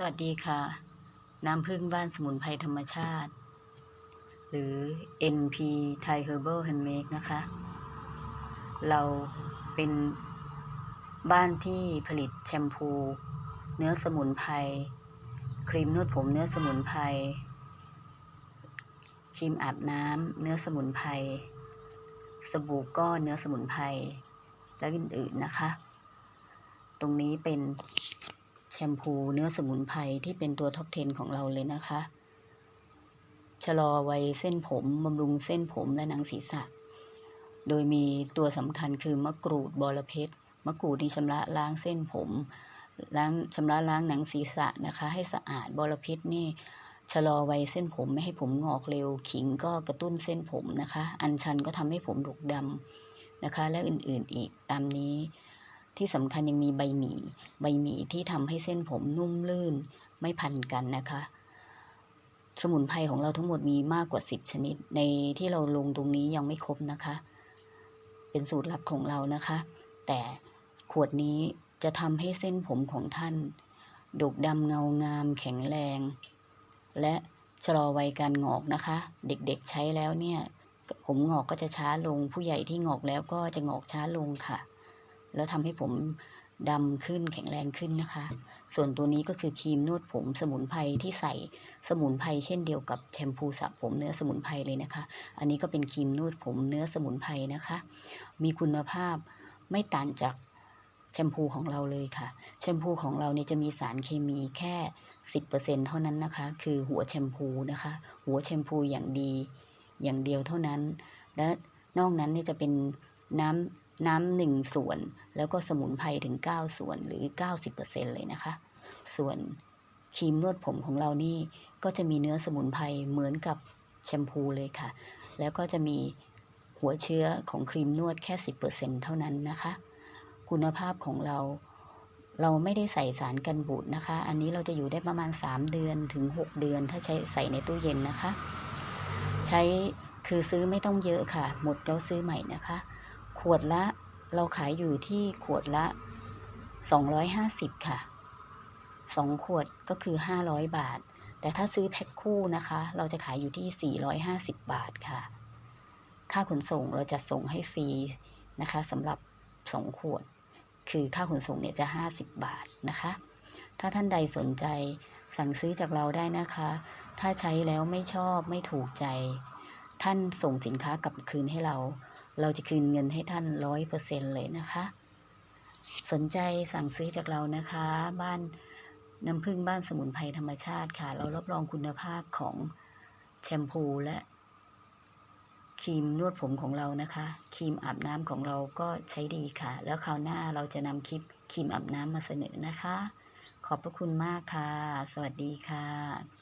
สวัสดีค่ะ น้ำผึ้งบ้านสมุนไพรธรรมชาติ หรือ NP Thai Herbal Handmade นะคะ เราเป็นบ้านที่ผลิตแชมพู เนื้อสมุนไพรครีมนวดผมเนื้อสมุนไพรครีมอาบน้ำเนื้อสมุนไพรสบู่ก้อนเนื้อสมุนไพรและอื่นๆนะคะ ตรงนี้เป็น แชมพูเนื้อสมุนไพรที่เป็นตัวท็อป 10 ของเราเลยนะคะ ชะลอวัยเส้นผมบำรุงเส้นผมและหนังศีรษะ โดยมีตัวสำคัญคือมะกรูดบอระเพ็ดมะกรูดนี่ชำระล้างเส้นผมล้างชำระล้างหนังศีรษะนะคะ ให้สะอาดบอระเพ็ดนี่ชะลอวัยเส้นผมไม่ให้ผมงอกเร็ว ขิงก็กระตุ้นเส้นผมนะคะ อัญชันก็ทำให้ผมดกดำนะคะ และอื่นๆอีกตามนี้ ที่สำคัญยังมีใบหมี่ ใบหมี่ที่ทำให้เส้นผมนุ่มลื่นไม่พันกันนะคะ สมุนไพรของเราทั้งหมดมีมากกว่า 10 ชนิด ในที่เราลงตรงนี้ยังไม่ครบนะคะ เป็นสูตรลับของเรานะคะ แต่ขวดนี้จะทำให้เส้นผมของท่านดกดำเงางาม แข็งแรง และชะลอวัยการงอกนะคะ เด็กๆใช้แล้วเนี่ย ผมงอกก็จะช้าลงผู้ใหญ่ที่งอกแล้วก็จะงอกช้าลงค่ะ แล้วทำให้ผมดำขึ้นแข็งแรงขึ้นนะคะ ส่วนตัวนี้ก็คือครีมนวดผมสมุนไพรที่ใส่สมุนไพรเช่นเดียวกับแชมพูสระผมเนื้อสมุนไพรเลยนะคะ อันนี้ก็เป็นครีมนวดผมเนื้อสมุนไพรนะคะ มีคุณภาพไม่ต่างจากแชมพูของเราเลยค่ะ แชมพูของเราเนี่ยจะมีสารเคมีแค่ 10%เท่านั้นนะคะ คือหัวแชมพูนะคะ หัวแชมพูอย่างดีอย่างเดียวเท่านั้น และนอกนั้นเนี่ยจะเป็นน้ำ น้ำหนึ่งส่วน แล้วก็สมุนไพรถึง 9 ส่วนหรือ 90%เลยนะคะ ส่วนครีมนวดผมของเรานี่ก็จะมีเนื้อสมุนไพรเหมือนกับแชมพูเลยค่ะ แล้วก็จะมีหัวเชื้อของครีมนวดแค่ 10%เท่านั้นนะคะ คุณภาพของเราเราไม่ได้ใส่สารกันบูดนะคะ อันนี้เราจะอยู่ได้ประมาณ 3 เดือนถึง 6 เดือน ถ้าใช้ใส่ในตู้เย็นนะคะ ใช้คือซื้อไม่ต้องเยอะค่ะ หมดแล้วซื้อใหม่นะคะ วดละเราขายอยู่ที่ขวดละ 250 ค่ะ 2 ขวดก็คือ 500 บาท แต่ถ้าซื้อแพ็คคู่นะคะ เราจะขายอยู่ที่ 450 บาทค่ะ ค่าขนส่งเราจะส่งให้ฟรีนะคะสำหรับ 2 ขวด คือค่าขนส่งเนี่ยจะ 50 บาทนะคะ ถ้าท่านใดสนใจสั่งซื้อจากเราได้นะคะ ถ้าใช้แล้วไม่ชอบไม่ถูกใจ ท่านส่งสินค้ากลับคืนให้เรา เราจะคืนเงินให้ท่านร้อยเปอร์เซ็นเลยนะคะ สนใจสั่งซื้อจากเรานะคะ บ้านน้ำพึ่งบ้านสมุนไพรธรรมชาติค่ะ เรารับรองคุณภาพของแชมพูและครีมนวดผมของเรานะคะ ครีมอาบน้ำของเราก็ใช้ดีค่ะ แล้วคราวหน้าเราจะนำคลิปครีมอาบน้ำมาเสนอนะคะ ขอบพระคุณมากค่ะ สวัสดีค่ะ